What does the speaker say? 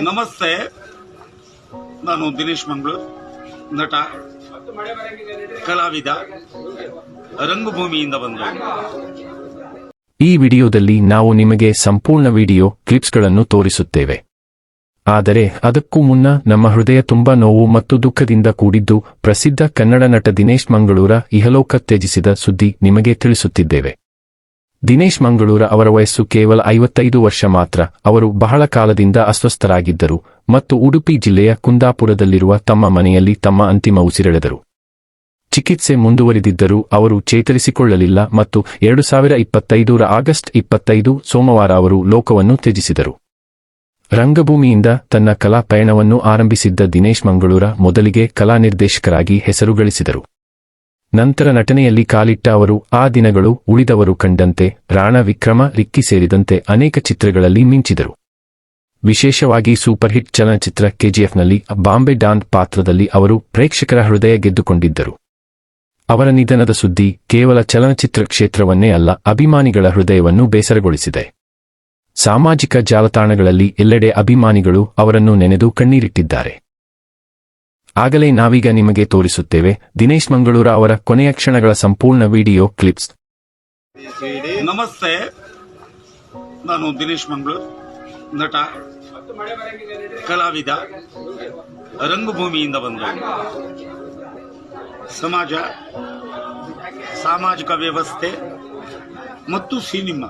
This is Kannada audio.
ನಮಸ್ತೆ. ನಾನು ದಿನೇಶ್ ಮಂಗಳೂರ್, ನಟ, ಕಲಾವಿದ, ರಂಗಭೂಮಿಯಿಂದ ಬಂದ ಈ ವಿಡಿಯೋದಲ್ಲಿ ನಾವು ನಿಮಗೆ ಸಂಪೂರ್ಣ ವಿಡಿಯೋ ಕ್ಲಿಪ್ಸ್ಗಳನ್ನು ತೋರಿಸುತ್ತೇವೆ. ಆದರೆ ಅದಕ್ಕೂ ಮುನ್ನ ನಮ್ಮ ಹೃದಯ ತುಂಬಾ ನೋವು ಮತ್ತು ದುಃಖದಿಂದ ಕೂಡಿದ್ದು ಪ್ರಸಿದ್ಧ ಕನ್ನಡ ನಟ ದಿನೇಶ್ ಮಂಗಳೂರ ಇಹಲೋಕ ತ್ಯಜಿಸಿದ ಸುದ್ದಿ ನಿಮಗೆ ತಿಳಿಸುತ್ತಿದ್ದೇವೆ. ದಿನೇಶ್ ಮಂಗಳೂರ ಅವರ ವಯಸ್ಸು ಕೇವಲ ಐವತ್ತೈದು ವರ್ಷ ಮಾತ್ರ. ಅವರು ಬಹಳ ಕಾಲದಿಂದ ಅಸ್ವಸ್ಥರಾಗಿದ್ದರು ಮತ್ತು ಉಡುಪಿ ಜಿಲ್ಲೆಯ ಕುಂದಾಪುರದಲ್ಲಿರುವ ತಮ್ಮ ಮನೆಯಲ್ಲಿ ತಮ್ಮ ಅಂತಿಮ ಉಸಿರೆಳೆದರು. ಚಿಕಿತ್ಸೆ ಮುಂದುವರಿದಿದ್ದರೂ ಅವರು ಚೇತರಿಸಿಕೊಳ್ಳಲಿಲ್ಲ ಮತ್ತು ಎರಡು ಸಾವಿರ ಇಪ್ಪತ್ತೈದರ ಆಗಸ್ಟ್ ಇಪ್ಪತ್ತೈದು ಸೋಮವಾರ ಅವರು ಲೋಕವನ್ನು ತ್ಯಜಿಸಿದರು. ರಂಗಭೂಮಿಯಿಂದ ತನ್ನ ಕಲಾ ಪಯಣವನ್ನು ಆರಂಭಿಸಿದ್ದ ದಿನೇಶ್ ಮಂಗಳೂರ ಮೊದಲಿಗೆ ಕಲಾ ನಿರ್ದೇಶಕರಾಗಿ ಹೆಸರು ಗಳಿಸಿದರು ನಂತರ ನಟನೆಯಲ್ಲಿ ಕಾಲಿಟ್ಟ ಅವರು, ಆ ದಿನಗಳು ಉಳಿದವರು ಕಂಡಂತೆ ರಾಣ ವಿಕ್ರಮ, ರಿಕ್ಕಿ ಸೇರಿದಂತೆ ಅನೇಕ ಚಿತ್ರಗಳಲ್ಲಿ ಮಿಂಚಿದರು. ವಿಶೇಷವಾಗಿ ಸೂಪರ್ ಹಿಟ್ ಚಲನಚಿತ್ರ ಕೆಜಿಎಫ್ನಲ್ಲಿ ಬಾಂಬೆ ಡಾನ್ ಪಾತ್ರದಲ್ಲಿ ಅವರು ಪ್ರೇಕ್ಷಕರ ಹೃದಯ ಗೆದ್ದುಕೊಂಡಿದ್ದರು. ಅವರ ನಿಧನದ ಸುದ್ದಿ ಕೇವಲ ಚಲನಚಿತ್ರ ಕ್ಷೇತ್ರವನ್ನೇ ಅಲ್ಲ, ಅಭಿಮಾನಿಗಳ ಹೃದಯವನ್ನು ಬೇಸರಗೊಳಿಸಿದೆ. ಸಾಮಾಜಿಕ ಜಾಲತಾಣಗಳಲ್ಲಿ ಎಲ್ಲೆಡೆ ಅಭಿಮಾನಿಗಳು ಅವರನ್ನು ನೆನೆದು ಕಣ್ಣೀರಿಟ್ಟಿದ್ದಾರೆ. ಆಗಲೇ ನಾವೀಗ ನಿಮಗೆ ತೋರಿಸುತ್ತೇವೆ ದಿನೇಶ್ ಮಂಗಳೂರ ಅವರ ಕೊನೆಯ ಕ್ಷಣಗಳ ಸಂಪೂರ್ಣ ವಿಡಿಯೋ ಕ್ಲಿಪ್ಸ್. ನಮಸ್ತೆ. ನಾನು ದಿನೇಶ್ ಮಂಗಳೂರು, ನಟ, ಕಲಾವಿದ, ರಂಗಭೂಮಿಯಿಂದ ಬಂದ ಸಮಾಜ, ಸಾಮಾಜಿಕ ವ್ಯವಸ್ಥೆ ಮತ್ತು ಸಿನಿಮಾ.